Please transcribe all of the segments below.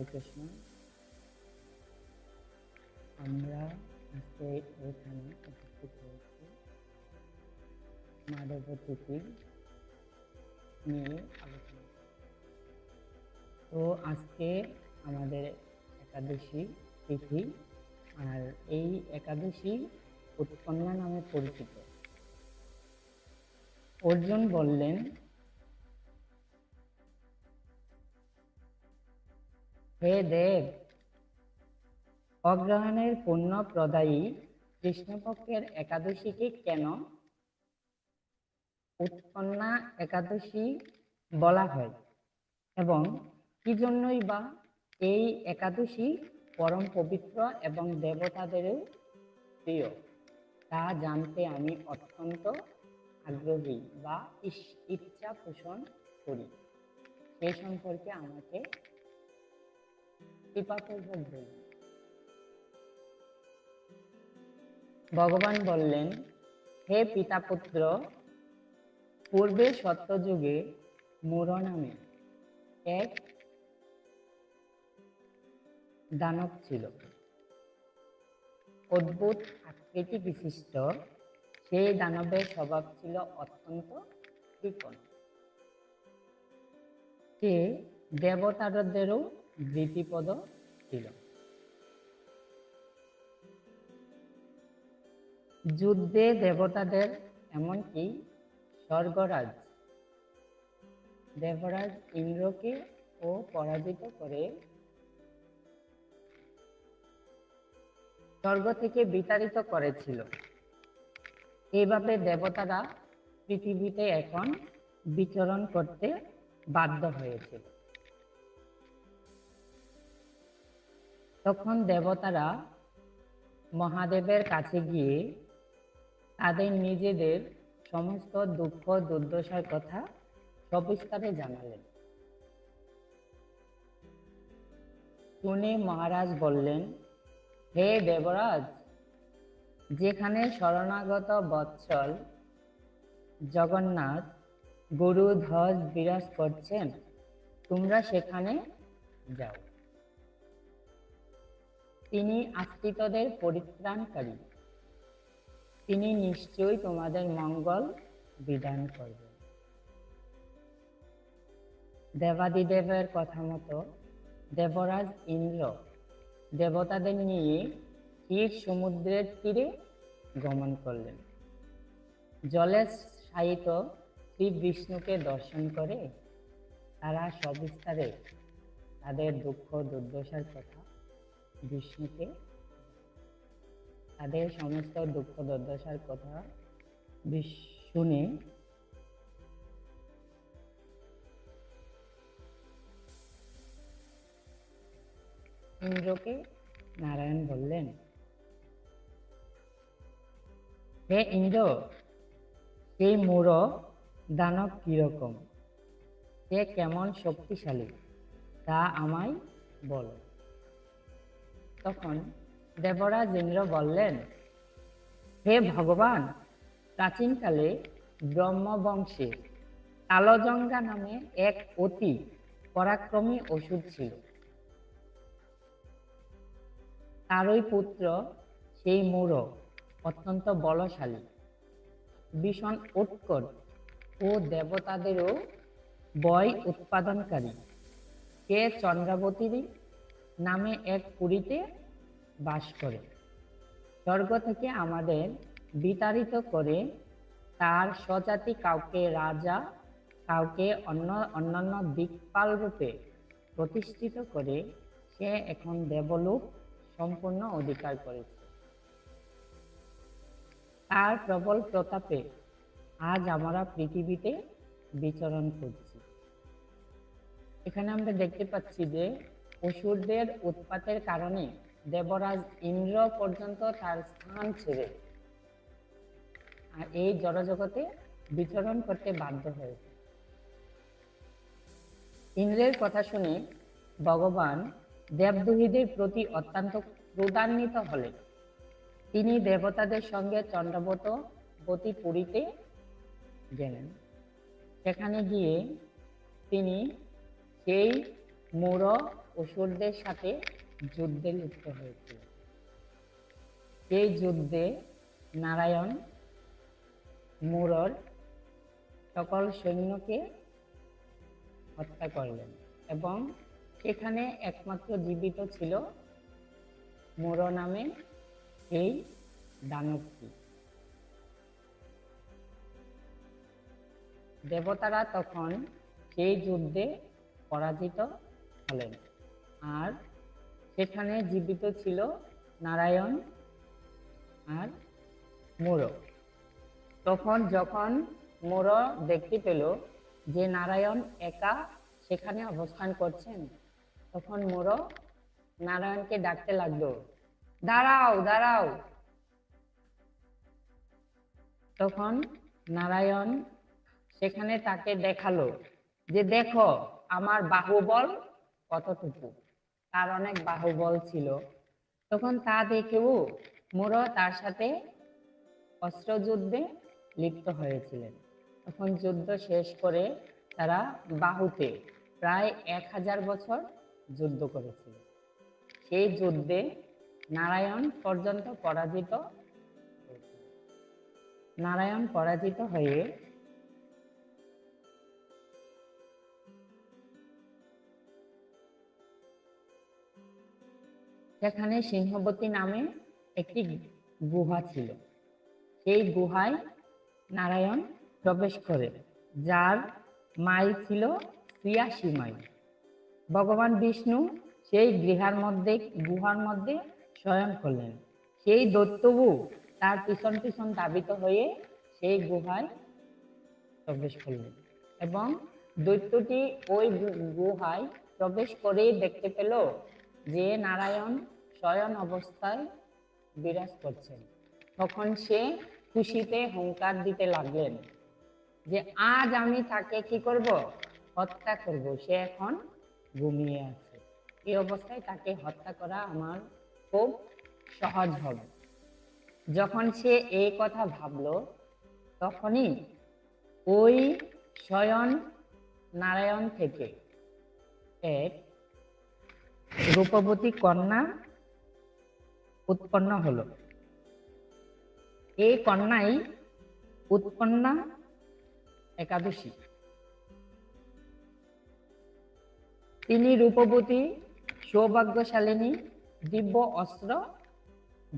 হরে কৃষ্ণ আমরা আজকে এখানে উপস্থিত হয়েছি মাধব তিথি নিয়ে আলোচনা। তো আজকে আমাদের একাদশী তিথি, আর এই একাদশী উৎপন্না নামে পরিচিত অর্জুন বললেন হে দেব অগ্রহণের পুণ্য প্রদায়ী কৃষ্ণপক্ষের একাদশীকে কেন উৎপন্না একাদশী বলা হয় এবং কি জন্যই বা এই একাদশী পরম পবিত্র এবং দেবতাদেরও প্রিয়? তা জানতে আমি অত্যন্ত আগ্রহী বা ইচ্ছা পোষণ করি। সে সম্পর্কে আমাকে ভগবান বললেন, হে পিতাপুত্র, পূর্বে সত্যযুগে মুর নামে। এক, দানব ছিল। অদ্ভুত আকৃতি বিশিষ্ট, সেই দানবের স্বভাব ছিল অত্যন্ত কৃপণ। সে দেবতাদেরও ধৃতিপদ ছিল। যুদ্ধে দেবতাদের এমনকি স্বর্গরাজ, দেবরাজ ইন্দ্রকে ও পরাজিত করে স্বর্গ থেকে বিতাড়িত করেছিল। এইভাবে দেবতারা পৃথিবীতে এখন বিচরণ করতে বাধ্য হয়েছিল তখন দেবতারা মহাদেবের কাছে গিয়ে তাদের নিজেদের সমস্ত দুঃখ, দুর্দশার কথা সবিস্তারে জানালেন। শুনে মহারাজ বললেন, হে দেবরাজ, যেখানে শরণাগত বৎসল জগন্নাথ গুরু ধ্বজ বিরাজ করছেন, তোমরা সেখানে যাও। তিনি আশ্রিতদের পরিত্রাণকারী। তিনি নিশ্চয়ই তোমাদের মঙ্গল বিধান করবেন। দেবাদিদেবের কথা মতো দেবরাজ ইন্দ্র দেবতাদের নিয়ে ক্ষীর সমুদ্রের তীরে গমন করলেন। জলে শায়িত শ্রী বিষ্ণুকে দর্শন করে তারা সবিস্তারে তাদের দুঃখ দুর্দশার কথা বিষ্ণুকে তাদের সমস্ত দুঃখ দুর্দশার কথা শুনে ইন্দ্রকে নারায়ণ বললেন, হে ইন্দ্র সেই মূঢ়, দানব কীরকম? সে কেমন শক্তিশালী, তা আমায় বলো। তখন দেবরাজ ইন্দ্র বললেন, হে ভগবান, প্রাচীনকালে ব্রহ্মবংশে তালজঙ্গা নামে এক অতি পরাক্রমী ওষুধ ছিল। তারই পুত্র সেই মূঢ় অত্যন্ত বলশালী, ভীষণ উৎকট ও দেবতাদেরও বয় উৎপাদনকারী। কে চন্দ্রাবতীর নামে এক পুরীতে বাস করে। স্বর্গ থেকে আমাদের বিতাড়িত করে তার স্বজাতি কাউকে রাজা, কাউকে অন্য, অন্যান্য দিকপাল রূপে প্রতিষ্ঠিত করে সে এখন দেবলোক সম্পূর্ণ অধিকার করেছে। তার প্রবল প্রতাপে আজ আমরা পৃথিবীতে বিচরণ করছি। এখানে আমরা দেখতে পাচ্ছি যে অসুরদের উৎপাতের কারণে দেবরাজ ইন্দ্র পর্যন্ত তার স্থান ছেড়ে আর এই জড়জগতে বিচরণ করতে বাধ্য হয়েছে। ইন্দ্রের কথা শুনে ভগবান দেবদুহিদের প্রতি অত্যন্ত ক্রোধান্বিত হলেন। তিনি দেবতাদের সঙ্গে চন্দ্রবত বতী পুরীতে গেলেন। সেখানে গিয়ে তিনি সেই মূঢ় অসুরদের সাথে যুদ্ধে লিপ্ত হয়েছিল। সেই যুদ্ধে নারায়ণ মুরর সকল সৈন্যকে হত্যা করলেন এবং সেখানে একমাত্র জীবিত ছিল মোর নামে এই দানবটি। দেবতারা তখন সেই যুদ্ধে পরাজিত হলেন। আর সেখানে জীবিত ছিল নারায়ণ আর মোর তখন যখন মোর দেখতে পেল যে নারায়ণ একা সেখানে অবস্থান করছেন, তখন মোর নারায়ণকে ডাকতে লাগল, দাঁড়াও দাঁড়াও। তখন নারায়ণ সেখানে তাকে দেখাল যে, দেখো, আমার বাহুবল কতটুকু? তার অনেক বাহুবল ছিল। তখন তা দেখেও মোর তার সাথে অস্ত্রযুদ্ধে লিপ্ত হয়েছিলেন। তখন যুদ্ধ শেষ করে তারা বাহুতে প্রায় এক হাজার বছর যুদ্ধ করেছিল। সেই যুদ্ধে নারায়ণ পর্যন্ত পরাজিত নারায়ণ পরাজিত হয়ে সেখানে সিংহবতী নামে একটি গুহা ছিল। সেই গুহায় নারায়ণ প্রবেশ করে, যার মাইল ছিল ছিয়াশি মাইল ভগবান বিষ্ণু সেই গৃহার মধ্যে, গুহার মধ্যে শয়ন করলেন। সেই দৈত্যবু তার পিছন পিছন দাবিত হয়ে সেই গুহায় প্রবেশ করলেন এবং দৈত্যটি ওই গুহায় প্রবেশ করেই দেখতে পেল যে নারায়ণ শয়ন অবস্থায় বিরাজ করছেন, তখন সে খুশিতে হুঙ্কার দিতে লাগলেন যে, আজ আমি তাকে কি করব? হত্যা করব। সে এখন ঘুমিয়ে আছে। এই অবস্থায় তাকে হত্যা করা আমার খুব সহজ হবে। যখন সে এই কথা ভাবলো, তখনই ওই স্বয়ন নারায়ণ থেকে এক রূপবতী কন্যা উৎপন্ন হলো। এই কন্যাই উৎপন্না একাদশী। তিনি রূপবতী, সৌভাগ্যশালিনী, দিব্য অস্ত্র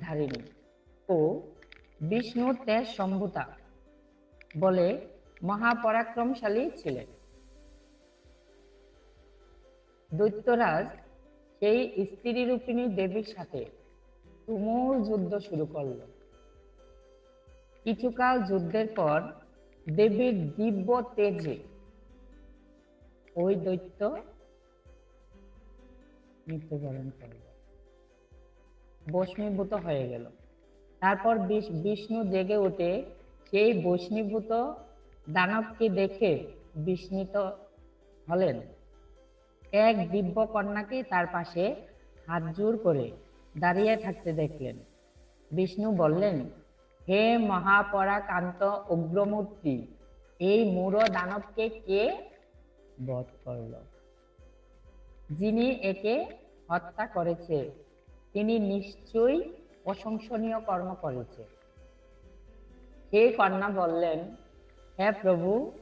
ধারিণী ও বিষ্ণু তেজ সম্ভুতা বলে মহাপরাক্রমশালী ছিলেন। দৈত্যরাজ সেই স্ত্রী রূপিণী দেবীর সাথে তুমুল যুদ্ধ শুরু করল। কিছুকাল যুদ্ধের পর দেবীর দিব্য তেজে ওই দৈত্য মৃত্যুবরণ করল। বস্মীভূত হয়ে গেল। তারপর বিষ- বিষ্ণু জেগে উঠে সেই বস্মীভূত দানবকে দেখে বিস্মিত হলেন। এক দিব্য কন্যাকে তার পাশে হাত জোর করে দাঁড়িয়ে থাকতে দেখলেন। বিষ্ণু বললেন, হে মহাপরাকান্ত উগ্রমূর্তি, এই মূঢ় দানবকে কে বধ করল? যিনি একে হত্যা করেছে, তিনি নিশ্চয়ই প্রশংসনীয় কর্ম করেছে। হে কন্যা বললেন, হে প্রভু,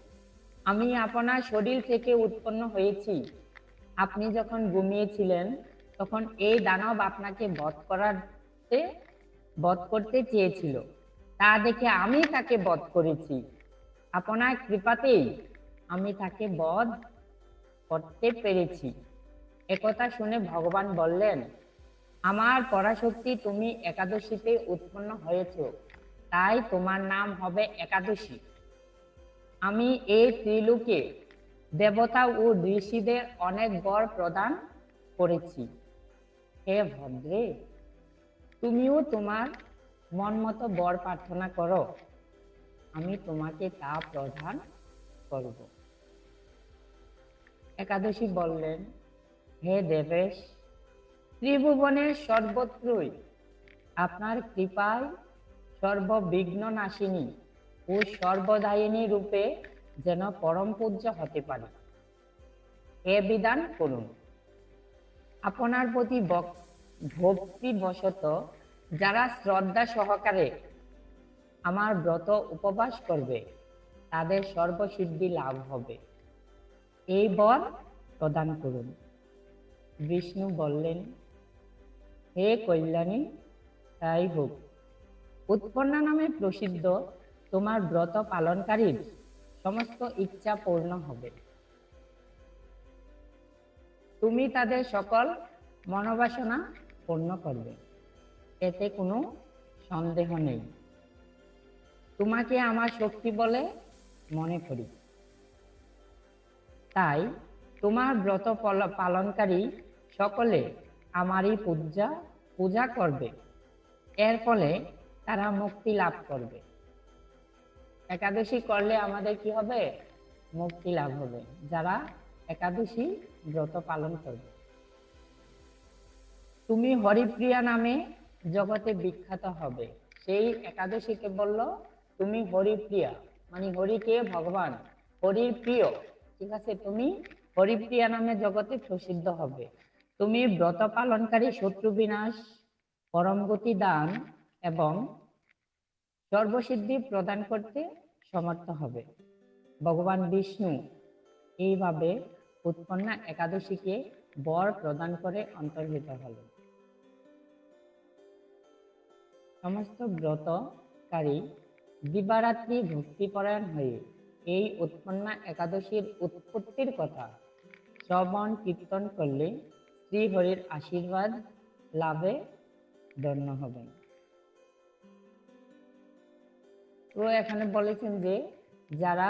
আমি আপনার শরীর থেকে উৎপন্ন হয়েছি। আপনি যখন ঘুমিয়েছিলেন, তখন এই দানব আপনাকে বধ করাতে, বধ করতে চেয়েছিল। তা দেখে আমি তাকে বধ করেছি। আপনার কৃপাতেই আমি তাকে বধ করতে পেরেছি। একথা শুনে ভগবান বললেন, আমার পরাশক্তি তুমি একাদশীতে উৎপন্ন হয়েছ, তাই তোমার নাম হবে একাদশী। আমি এই ত্রিলোকে দেবতা ও ঋষিদের অনেক বর প্রদান করেছি। হে ভদ্রে, তুমিও তোমার মন মতো বর প্রার্থনা করো। আমি তোমাকে তা প্রদান করব। একাদশী বললেন, হে দেবেশ ত্রিভুবনের সর্বত্রই আপনার কৃপায় সর্ববিঘ্ন নাশিনী ও সর্বদায়িনী রূপে যেন পরম পূজ্য হতে পারে। এ বিধান করুন। আপনার প্রতি ভক্তিবশত যারা শ্রদ্ধা সহকারে আমার ব্রত উপবাস করবে, তাদের সর্বসিদ্ধি লাভ হবে। এই বর প্রদান করুন। বিষ্ণু বললেন, হে কল্যাণী, তাই হোক। উৎপন্না নামে প্রসিদ্ধ তোমার ব্রত পালনকারীর সমস্ত ইচ্ছা পূর্ণ হবে। তুমি তাদের সকল মনোবাসনা পূর্ণ করবে, এতে কোনো সন্দেহ নেই। তোমাকে আমার শক্তি বলে মনে করি। তাই তোমার ব্রত পল- পালনকারী সকলে আমারই পূজা পূজা করবে। এর ফলে তারা মুক্তি লাভ করবে। একাদশী করলে আমাদের কি হবে? মুক্তি লাভ হবে। যারা একাদশী ব্রত পালন করবে। তুমি হরিপ্রিয়া নামে জগতে বিখ্যাত হবে। সেই একাদশীকে বলল, তুমি হরিপ্রিয়া। মানে হরিকে ভগবান, হরির প্রিয়। ঠিক আছে, তুমি হরিপ্রিয়া নামে জগতে প্রসিদ্ধ হবে। তুমি ব্রত পালনকারী শত্রু বিনাশ পরমগতি দান এবং সর্বসিদ্ধি প্রদান করতে সমর্থ হবে। ভগবান বিষ্ণু এইভাবে উৎপন্না একাদশীকে বর প্রদান করে অন্তর্হিত হলেন। সমস্ত ব্রতকারী দিবারাত্রি ভক্তিপরায়ণ হয়ে এই উৎপন্না একাদশীর উৎপত্তির কথা শ্রবণ কীর্তন করলে শ্রীহরির আশীর্বাদ লাভে ধন্য হবেন। তো এখানে বলেছেন যে যারা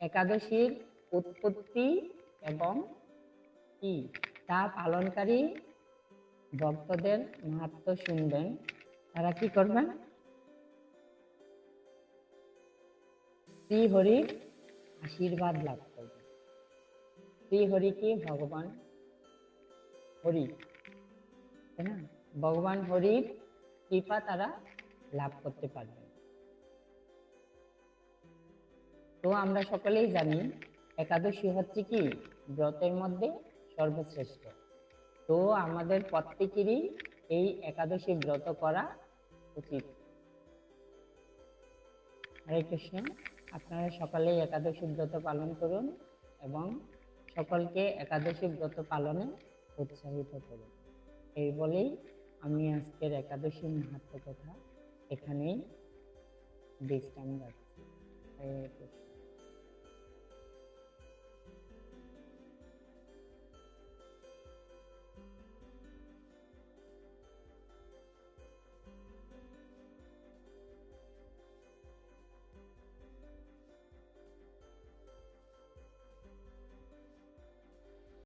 একাদশীর উৎপত্তি এবং কি তা পালনকারী ভক্তদের মাহাত্ম শুনবেন, তারা কি করবেন? শ্রীহরির আশীর্বাদ লাভ করবেন। শ্রীহরিকে ভগবান হরি। তাই না? ভগবান হরির কৃপা তারা লাভ করতে পারবেন। তো আমরা সকলেই জানি একাদশী হচ্ছে কি? ব্রতের মধ্যে সর্বশ্রেষ্ঠ। তো আমাদের প্রত্যেকেরই এই একাদশী ব্রত করা উচিত। হরে কৃষ্ণ, আপনারা সকালে একাদশী ব্রত পালন করুন এবং সকলকে একাদশী ব্রত পালনে উৎসাহিত করুন। এই বলেই আমি আজকের একাদশী মাহাত্ম কথা এখানেই বিশ্রাম রাখছি। হরে কৃষ্ণ।